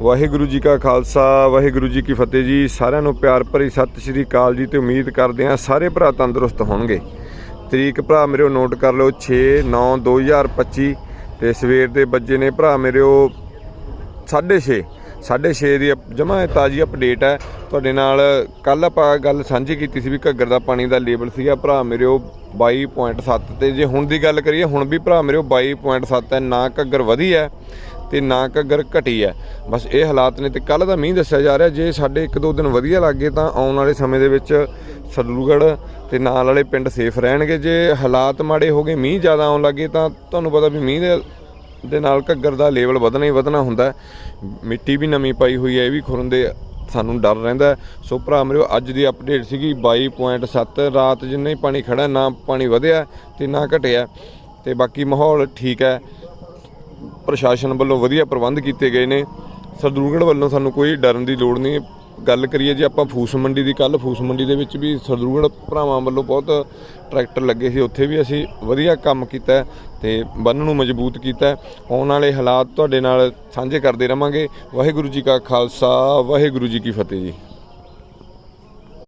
ਵਾਹਿਗੁਰੂ ਜੀ ਕਾ ਖਾਲਸਾ, ਵਾਹਿਗੁਰੂ ਜੀ ਕੀ ਫਤਿਹ ਜੀ। ਸਾਰਿਆਂ ਨੂੰ ਪਿਆਰ ਭਰੀ ਸਤਿ ਸ਼੍ਰੀ ਅਕਾਲ ਜੀ ਤੇ ਉਮੀਦ ਕਰਦੇ ਹਾਂ ਸਾਰੇ ਭਰਾ ਤੰਦਰੁਸਤ ਹੋਣਗੇ। ਤਰੀਕ ਭਰਾ ਮੇਰੇ ਨੋਟ ਕਰ ਲਓ 6 9 2025 ਤੇ ਸਵੇਰ ਦੇ ਵੱਜੇ ਨੇ ਭਰਾ ਮੇਰੇ 6:30 6:30 ਦੀ ਜਮਾ ਤਾਜੀ ਅਪਡੇਟ ਹੈ। ਤੁਹਾਡੇ ਨਾਲ ਕੱਲ ਆਪਾਂ ਗੱਲ ਸਾਂਝੀ ਕੀਤੀ ਸੀ ਵੀ ਘੱਗਰ ਦਾ ਪਾਣੀ ਦਾ ਲੇਵਲ ਸੀਗਾ। ਭਰਾ ਮੇਰੇ ਉਹ 22.7 ਤੇ ਜੇ ਹੁਣ ਦੀ ਗੱਲ ਕਰੀਏ, ਹੁਣ ਵੀ ਭਰਾ ਮੇਰੇ 22.7 ਹੈ। ਨਾ ਘੱਗਰ ਵਧੀ ਹੈ ਤੇ ਨਾ ਘੱਗਰ ਘਟੀ ਹੈ। ਬਸ ਇਹ ਹਾਲਾਤ ਨੇ ਤੇ ਕੱਲ ਦਾ ਮੀਂਹ ਦੱਸਿਆ ਜਾ ਰਿਹਾ। ਜੇ ਸਾਡੇ ਇੱਕ ਦੋ ਦਿਨ ਵਧੀਆ ਲੱਗੇ ਤਾਂ ਆਉਣ ਵਾਲੇ ਸਮੇਂ ਦੇ ਵਿੱਚ ਸਰਦੂਗੜ੍ਹ ਤੇ ਨਾਲ ਵਾਲੇ ਪਿੰਡ ਸੇਫ ਰਹਿਣਗੇ। ਜੇ ਹਾਲਾਤ ਮਾੜੇ ਹੋ ਗਏ, ਮੀਂਹ ਜ਼ਿਆਦਾ ਆਉਣ ਲੱਗੇ ਤਾਂ ਤੁਹਾਨੂੰ ਪਤਾ ਵੀ ਮੀਂਹ ਦੇ ਦੇ ਨਾਲ ਘੱਗਰ ਦਾ ਲੈਵਲ ਵਧਣਾ ਹੀ ਵਧਣਾ ਹੁੰਦਾ ਮਿੱਟੀ ਵੀ ਨਵੀਂ ਪਾਈ ਹੋਈ ਹੈ, ਇਹ ਵੀ ਖੁਰਨ ਦੇ ਸਾਨੂੰ ਡਰ ਰਹਿੰਦਾ ਸੋ ਭਰਾ ਮੇਰੇ ਅੱਜ ਦੀ ਅਪਡੇਟ ਸੀਗੀ 22.7 ਰਾਤ ਜਿੰਨਾ ਹੀ ਪਾਣੀ ਖੜਾ ਨਾ ਪਾਣੀ ਵਧਿਆ ਤੇ ਨਾ ਘਟਿਆ ਤੇ ਬਾਕੀ ਮਾਹੌਲ ਠੀਕ ਹੈ। ਪ੍ਰਸ਼ਾਸਨ ਵੱਲੋਂ ਵਧੀਆ ਪ੍ਰਬੰਧ ਕੀਤੇ ਗਏ ਨੇ। ਸਰਦੂਲਗੜ੍ਹ ਵੱਲੋਂ ਸਾਨੂੰ ਕੋਈ ਡਰਨ ਦੀ ਲੋੜ ਨਹੀਂ। ਗੱਲ ਕਰੀਏ ਜੇ ਆਪਾਂ ਫੂਸ ਮੰਡੀ ਦੀ ਕੱਲ ਫੂਸ ਮੰਡੀ ਦੇ ਵਿੱਚ ਵੀ ਸਰਦੂਲਗੜ੍ਹ ਭਰਾਵਾਂ ਵੱਲੋਂ ਬਹੁਤ ਟਰੈਕਟਰ ਲੱਗੇ ਸੀ। ਉੱਥੇ ਵੀ ਅਸੀਂ ਵਧੀਆ ਕੰਮ ਕੀਤਾ ਹੈ ਤੇ ਬੰਨ ਨੂੰ ਮਜ਼ਬੂਤ ਕੀਤਾ ਆਉਣ ਵਾਲੇ ਹਾਲਾਤ ਤੁਹਾਡੇ ਨਾਲ ਸਾਂਝੇ ਕਰਦੇ ਰਵਾਂਗੇ। ਵਾਹਿਗੁਰੂ ਜੀ ਕਾ ਖਾਲਸਾ, ਵਾਹਿਗੁਰੂ ਜੀ ਕੀ ਫਤਿਹ ਜੀ।